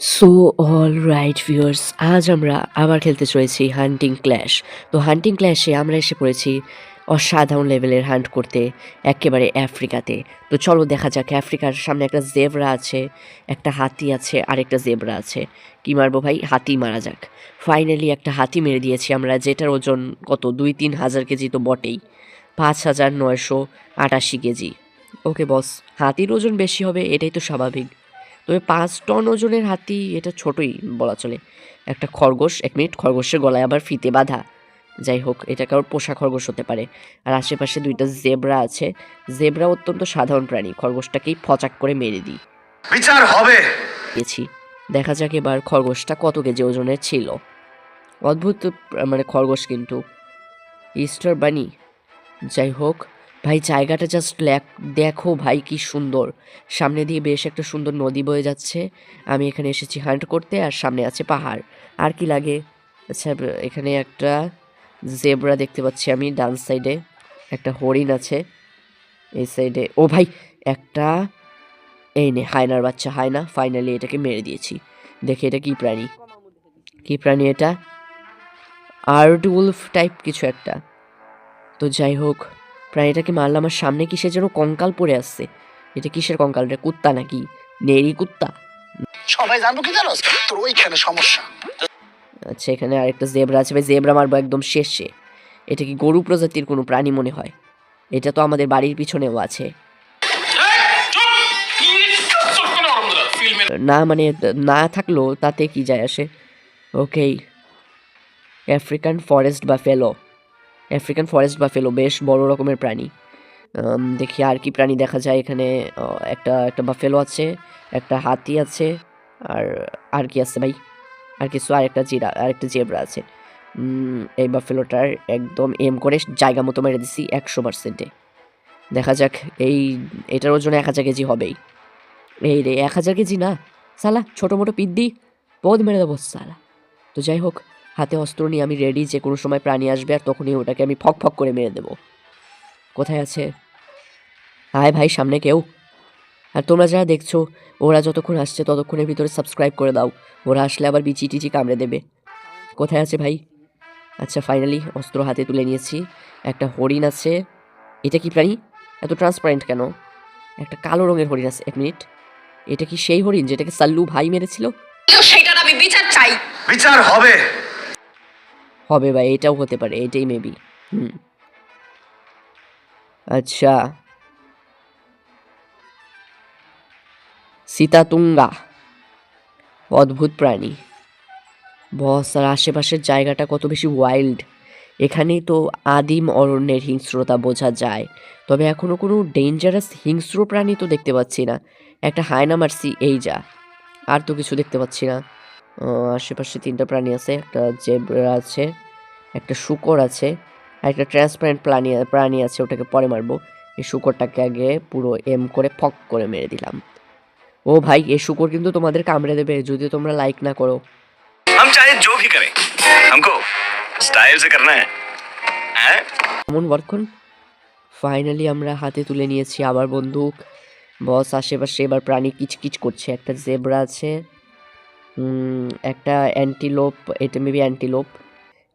So all right viewers আজ আমরা আবার খেলতে চলেছি হান্টিং ক্ল্যাশ তো হান্টিং ক্ল্যাশে আমরা এসে পড়েছি অসাধারণ লেভেলের হান্ট করতে, একেবারে আফ্রিকাতে তো চলো দেখা যাক আফ্রিকার সামনে একটা জেবরা আছে, একটা হাতি আছে আর একটা জেবরা আছে। কি মারবো ভাই? হাতি মারা যাক। ফাইনালি একটা হাতি মেরে দিয়েছি আমরা, যেটার ওজন কত? দুই তিন হাজার কেজি তো বটেই। পাঁচ হাজার নয়শো আটাশি কেজি। ওকে বস হাতির ওজন বেশি হবে, এটাই তো স্বাভাবিক। তবে পাঁচ টন ওজনের হাতি এটা ছোটই বলা চলে। একটা খরগোশ এক মিনিট খরগোশের গলায় আবার ফিতে বাঁধা। যাই হোক এটা কারোর পোষা খরগোশ হতে পারে। আর আশেপাশে দুইটা জেব্রা আছে। জেব্রা অত্যন্ত সাধারণ প্রাণী। খরগোশটাকেই ফচাক করে মেরে দিই। বিচার হবে! গেছি দেখা যাক এবার খরগোশটা কত কেজি ওজনের ছিল। অদ্ভুত মানে খরগোশ কিন্তু। Easter bunny. যাই হোক ভাই, জায়গাটা জাস্ট দেখো ভাই কি সুন্দর। সামনে দিয়ে বেশ একটা সুন্দর নদী বয়ে যাচ্ছে। আমি এখানে এসেছি হান্ট করতে আর সামনে আছে পাহাড়। আর কি লাগে? আচ্ছা এখানে একটা জেব্রা দেখতে পাচ্ছি আমি ডান সাইডে একটা হরিণ আছে এই সাইডে ও ভাই, একটা এই নে, হায়নার বাচ্চা, হায়না ফাইনালি এটাকে মেরে দিয়েছি। দেখে এটা কি প্রাণী? কি প্রাণী এটা? আর্ট উলফ টাইপ কিছু একটা। তো যাই হোক প্রাণীটাকে মারলাম আমার সামনে কিসের যেন কঙ্কাল পড়ে আসছে? এটা কিসের কঙ্কাল এটা কুত্তা নাকি? নেড়ি কুত্তা? সবাই জানব কি জানো তোর ওইখানে সমস্যা। আচ্ছা এখানে আরেকটা জেব্রা আছে ভাই। জেব্রা মারবো একদম শেষে। এটা কি গরু প্রজাতির কোনো প্রাণী মনে হয়? এটা তো আমাদের বাড়ির পিছনেও আছে। না মানে না থাকলেও তাতে কি যায় আসে? ওকেই আফ্রিকান ফরেস্ট বা ফেলো আফ্রিকান ফরেস্ট বা ফেলো বেশ বড় রকমের প্রাণী। দেখি আর কি প্রাণী দেখা যায় এখানে। একটা একটা বাফেলো আছে, একটা হাতি আছে, আর আর কি আছে ভাই? আর কিছু, আর একটা জিরা, আর একটা জেব্রা আছে। এই বাফেলোটার একদম এম করে জায়গা মতো মেরে দিছি একশো পার্সেন্টে দেখা যাক, এই, এটার ওজন এক হাজার কেজি হবেই। এই রে, এক হাজার কেজি না? সালা, ছোটো মোটো পিদ্দি, পদ মেরে দেবো সালা। তো যাই হোক হাতে অস্ত্র নিয়ে আমি রেডি যে কোনো সময় প্রাণী আসবে আর তখনই ওটাকে আমি ফক ফক করে মেরে দেবো। কোথায় আছে? হায় ভাই সামনে কেউ? আর তোমরা যারা দেখছ ওরা যতক্ষণ আসছে ততক্ষণের ভিতরে সাবস্ক্রাইব করে দাও। ওরা আসলে আবার বিচি টিচি কামড়ে দেবে। কোথায় আছে ভাই? আচ্ছা ফাইনালি অস্ত্র হাতে তুলে নিয়েছি। একটা হরিণ আছে। এটা কি প্রাণী? এত ট্রান্সপারেন্ট কেন? একটা কালো রঙের হরিণ আছে। এক মিনিট। এটা কি সেই হরিণ যেটাকে সাল্লু ভাই মেরেছিল? সেটার আমি বিচার চাই। বিচার হবে। হবে ভাই এটাও হতে পারে, এটাই মেবি হুম। আচ্ছা। সীতাতুঙ্গা, অদ্ভুত প্রাণী। বস, আর আশেপাশের জায়গাটা কত বেশি ওয়াইল্ড এখানেই তো আদিম অরণ্যের হিংস্রতা বোঝা যায়। তবে এখনও কোনো ডেঞ্জারাস হিংস্র প্রাণী তো দেখতে পাচ্ছি না। একটা হায়না মারছি এই যা। আর তো কিছু দেখতে পাচ্ছি না। আশেপাশে তিনটা প্রাণী আছে একটা জেব্রা আছে একটা শুকর আছে আর একটা ট্রান্সপারেন্ট প্রাণী প্রাণী আছে ওটাকে পরে মারবো এই শুকরটাকে আগে পুরো এম করে ফক করে মেরে দিলাম ও ভাই এই শুকর কিন্তু তোমাদের কামড়ে দেবে যদি তোমরা লাইক না করো हम चाहे जो भी करें हमको स्टाइल से करना है हैं? এমন বরক্ষণ ফাইনালি আমরা হাতে তুলে নিয়েছি আবার বন্দুক বস আশেপাশে এবার প্রাণী কিচকিচ করছে একটা জেব্রা আছে উম, একটা অ্যান্টিলোপ এটা মেবি অ্যান্টিলোপ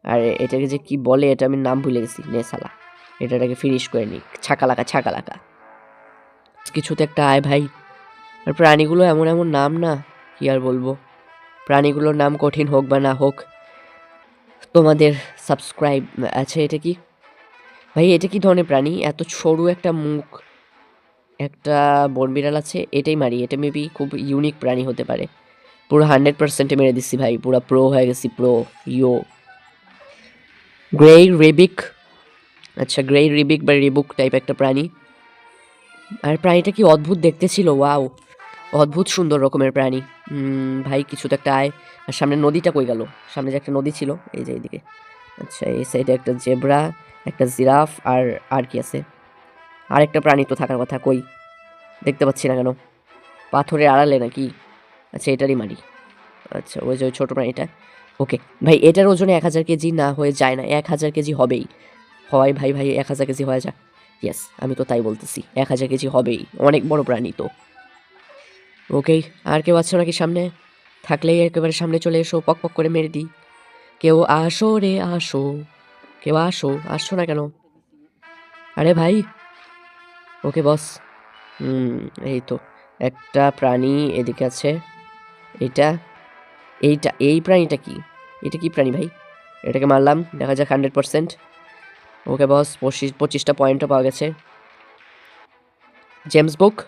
আর এটাকে যে কি বলে এটা আমি নাম ভুলে গেছি নে সালা এটাটাকে ফিনিশ করে নিই, ছাকালাকা ছাকালাকা। কিছুতে একটা আয় ভাই, আর প্রাণীগুলো এমন এমন নাম না, কি আর বলব। প্রাণীগুলোর নাম কঠিন হোক বা না হোক, তোমাদের সাবস্ক্রাইব আছে এটা কি? ভাই, এটা কি ধরনের প্রাণী? এত সরু একটা মুখ, একটা বনবিড়াল আছে, এটাই মারি, এটা মেবি খুব ইউনিক প্রাণী হতে পারে। পুরো হান্ড্রেড পার্সেন্টে মেরে দিচ্ছি ভাই, পুরো প্রো হয়ে গেছি প্রো ইয়ো গ্রে রেবিক আচ্ছা গ্রে রিবিক বা রিবুক টাইপ একটা প্রাণী। আর প্রাণীটা কি অদ্ভুত দেখতে ছিল? ওয়াও অদ্ভুত সুন্দর রকমের প্রাণী। ভাই, কিছু তো একটা আয়। আর সামনে নদীটা কই গেল? সামনে যে একটা নদী ছিল, এই যে এইদিকে। আচ্ছা এই সাইডে একটা জেব্রা একটা জিরাফ আর আর কি আছে? আর একটা প্রাণী তো থাকার কথা, কই? দেখতে পাচ্ছি না কেন। পাথরের আড়ালে নাকি? আচ্ছা এটারই মারি আচ্ছা ওই যে ওই ছোটো প্রাণীটা। ওকে, ভাই, এটার ওজনে এক হাজার কেজি না হয়ে যায় না, এক হাজার কেজি হবেই। হয় ভাই ভাই, এক হাজার কেজি হয়ে যায় ইয়েস আমি তো তাই বলতেছি, এক হাজার কেজি হবেই, অনেক বড় প্রাণী তো। ওকেই আর কেউ আছে নাকি সামনে? থাকলেই একেবারে সামনে চলে এসো, পক পক করে মেরে দিই। কেউ আসো রে, আসো। কেউ আসো, আসছো না কেন? আরে ভাই। ওকে, বস। হুম, এই তো, একটা প্রাণী এদিকে আছে। এটা, এইটা, এই প্রাণীটা কি? এটা কি প্রাণী ভাই? এটাকে মারলাম, দেখা যাক হান্ড্রেড পার্সেন্ট। ওকে বস, পঁচিশ, পঁচিশটা পয়েন্টও পাওয়া গেছে। James book?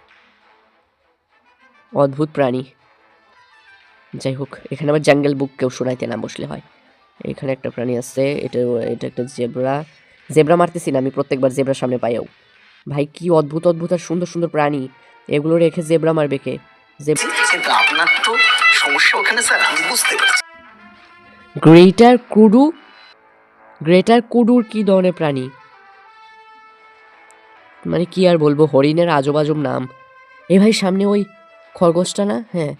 অদ্ভুত প্রাণী। যাই হোক, এখানে আবার জাঙ্গেল বুক কেউ শোনাইতে না বসলে হয়। এখানে একটা প্রাণী আছে, এটা এটা একটা জেব্রা। জেব্রা মারতেছি না, আমি প্রত্যেকবার জেব্রার সামনে পাইও ভাই, কি অদ্ভুত অদ্ভুত আর সুন্দর সুন্দর প্রাণী। এগুলো রেখে জেব্রা মারবে কে? জেব কিন্তু আপনার তো সমস্যা ওখানে স্যার আমি বুঝতে পারছি। গ্রেটার কুডু গ্রেটার কুডুর কি ধরনের প্রাণী? মানে কি আর বলব হরিণের আজব আজব নাম। এ ভাই সামনে ওই খরগোশটা না? হ্যাঁ।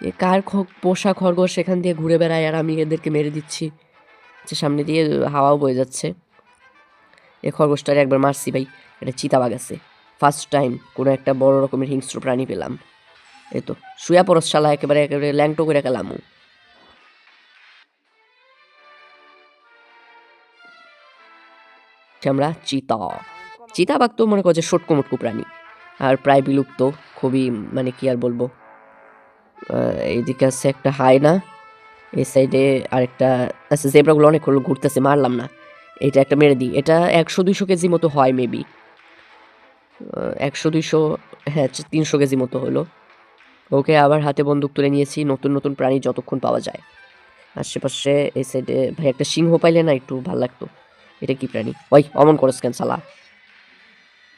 এ কার পোষা খরগোশ এখান দিয়ে ঘুরে বেড়ায়? আর আমি এদেরকে মেরে দিচ্ছি। যে সামনে দিয়ে হাওয়াও বয়ে যাচ্ছে। এ খরগোশটারে একবার মারছি ভাই। এটা চিতাবাগ আছে। ফার্স্ট টাইম কোনো একটা বড় রকমের হিংস্র প্রাণী পেলাম। এই তো, শুয়া পরশ শালা, একেবারে একেবারে ল্যাংটো করে গেলামু। আমরা চিতা। চিতাবাঘ তো মনে করছে সটকু মটকু প্রাণী। আর প্রায় বিলুপ্ত, খুবই মানে কি আর বলব এইদিকে আছে একটা হায়না, এই সাইডে আরেকটা আচ্ছা জেব্রাগুলো অনেক হলো, ঘুরতেছে, মারলাম না। এটা একটা মেরে দিই। এটা একশো দুইশো কেজি মতো হয় মেবি একশো দুইশো হ্যাঁ তিনশো কেজি মতো হলো। ওকে আবার হাতে বন্দুক তুলে নিয়েছি, নতুন নতুন প্রাণী যতক্ষণ পাওয়া যায়। আশেপাশে এই সাইডে ভাই, একটা সিংহ পাইলে না একটু ভালো লাগতো। এটা কি প্রাণী? ওই, অমন করস কেন সালা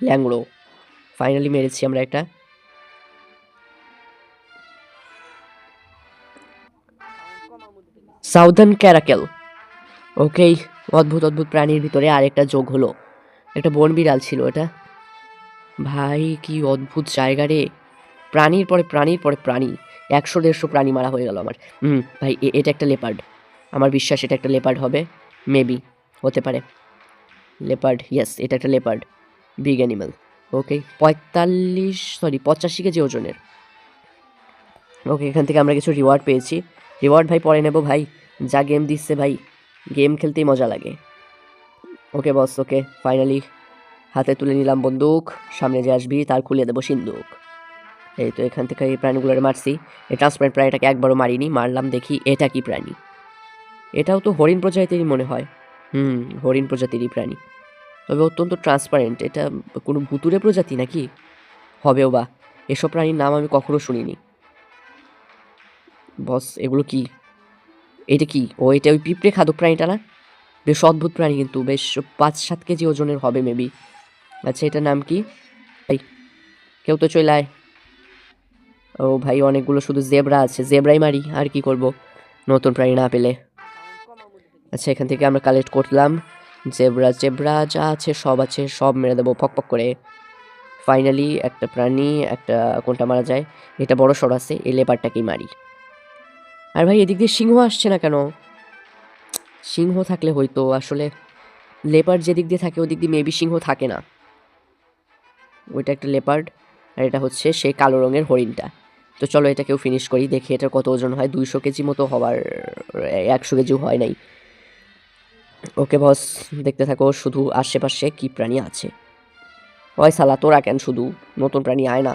ল্যাংড়ো। ফাইনালি মেরেছি আমরা একটা সাউদার্ন ক্যারাকেল। ওকেই অদ্ভুত অদ্ভুত প্রাণীর ভিতরে আরেকটা যোগ হলো। একটা বন বিড়াল ছিল এটা। ভাই, কি অদ্ভুত জায়গা রে। প্রাণীর পরে প্রাণীর পরে প্রাণী। একশো, দেড়শো প্রাণী মারা হয়ে গেল আমার। হুম, ভাই এটা একটা লেপার্ড আমার বিশ্বাস এটা একটা লেপার্ড হবে। মেবি হতে পারে। লেপার্ড ইয়েস এটা একটা লেপার্ড বিগ অ্যানিমাল ওকে পঁয়তাল্লিশ সরি পঁচাশি কেজি ওজনের। ওকে এখান থেকে আমরা কিছু রিওয়ার্ড পেয়েছি। রিওয়ার্ড ভাই, পরে নেব, ভাই। যা গেম দিচ্ছে, ভাই। গেম খেলতেই মজা লাগে। ওকে বস ওকে ফাইনালি হাতে তুলে নিলাম বন্দুক। সামনে যে আসবি, তার খুলে দেবো সিন্দুক। এই তো এখান থেকে এই প্রাণীগুলোর মারছি। এই ট্রান্সপারেন্ট প্রাণীটাকে একবারও মারিনি, মারলাম, দেখি এটা কি প্রাণী? এটাও তো হরিণ প্রজাতিরই মনে হয়। হুম, হরিণ প্রজাতিরই প্রাণী। তবে অত্যন্ত ট্রান্সপারেন্ট এটা কোনো ভুতুরে প্রজাতি নাকি? হবেও বা, এসব প্রাণীর নাম আমি কখনো শুনিনি। বস, এগুলো কি? এটা কি? ও, এটা ওই পিঁপড়ে খাদক প্রাণীটা না? বেশ অদ্ভুত প্রাণী কিন্তু, বেশ পাঁচ সাত কেজি ওজনের হবে মেবি আচ্ছা এটার নাম কি? কেউ তো চলে আয়। ও ভাই, অনেকগুলো শুধু জেব্রা আছে। জেবরাই মারি, আর কি করব? নতুন প্রাণী না পেলে। আচ্ছা এখান থেকে আমরা কালেক্ট করলাম। জেব্রা জেব্রা, যা আছে, সব আছে, সব মেরে দেবো, ফক ফক করে। ফাইনালি একটা প্রাণী, একটা কোনটা মারা যায়? এটা বড় সড় আছে, এই লেপারটাকেই মারি। আর ভাই, এদিক দিয়ে সিংহ আসছে না কেন? সিংহ থাকলে হয়তো আসলে লেপার্ড যেদিক দিয়ে থাকে, ওদিক দিয়ে মেবি সিংহ থাকে না। ওইটা একটা লেপার্ড আর এটা হচ্ছে সেই কালো রঙের হরিণটা। তো চলো এটাকেও ফিনিশ করি, দেখি এটার কত ওজন হয়। দুইশো কেজি মতো হওয়ার, একশো কেজিও হয় নাই। ওকে বস দেখতে থাকো শুধু আশেপাশে কি প্রাণী আছে। ওই সালা তোরা কেন শুধু নতুন প্রাণী আয় না?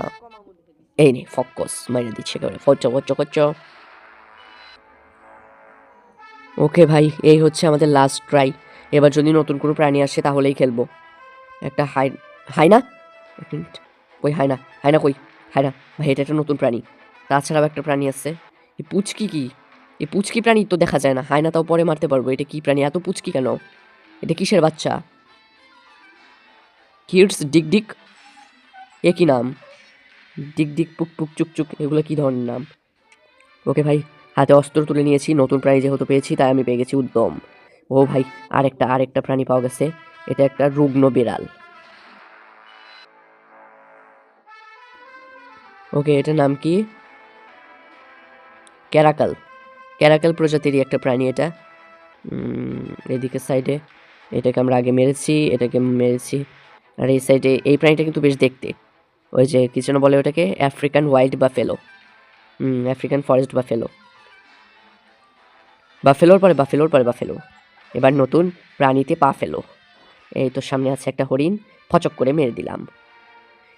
এই নে ফক্কস মাইরে দিচ্ছে করে ফচ্চ ফচ্চ ফচ্চ। ওকে ভাই, এই হচ্ছে আমাদের লাস্ট ট্রাই এবার যদি নতুন কোনো প্রাণী আসে তাহলেই খেলব। একটা হাই, হাইনা? কই হাইনা? হাইনা কই? হাইনা ভাই, এটা একটা নতুন প্রাণী। তাছাড়াও একটা প্রাণী আছে। এই পুচকি কি? এই পুচকি প্রাণী তো দেখা যায় না। হাইনা তাও পরে মারতে পারব। এটা কি প্রাণী? এত পুচকি কেন? এটা কিসের বাচ্চা? কিডস, ডিক ডিক? এ কি নাম? ডিক ডিক পুক পুক চুক চুক, এগুলো কী ধরনের নাম? ওকে ভাই, হাতে অস্ত্র তুলে নিয়েছি। নতুন প্রাণী যেহেতু পেয়েছি, তাই আমি পেয়ে গেছি উদ্যম। ও ভাই, আরেকটা আরেকটা প্রাণী পাওয়া গেছে। এটা একটা রুগ্ন বিড়াল। ওকে, এটার নাম কি? ক্যারাকাল। ক্যারাকাল প্রজাতিরই একটা প্রাণী এটা। এদিকে সাইডে এটাকে আমরা আগে মেরেছি, এটাকে মেরেছি। আর এই সাইডে এই প্রাণীটা কিন্তু বেশ দেখতে। ওই যে, কি যেন বলে ওটাকে? আফ্রিকান ওয়াইল্ড বা ফেলো আফ্রিকান ফরেস্ট বা ফেলো বা ফেলোর পরে বা ফেলোর পরে বা ফেলো এবার নতুন প্রাণীতে পা ফেলো। এই তো সামনে আছে একটা হরিণ। ফচক করে মেরে দিলাম।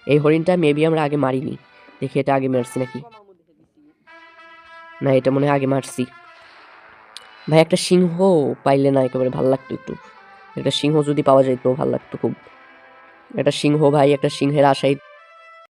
এই হরিণটা মেবি আমরা আগে মারিনি। দেখি এটা আগে মারছি নাকি? না, এটা মনে হয় আগে মারছি। ভাই, একটা সিংহ পাইলে না একেবারে ভালো লাগতো একটু। একটা সিংহ যদি পাওয়া যেত ভালো লাগতো খুব। একটা সিংহ ভাই, একটা সিংহের আশায়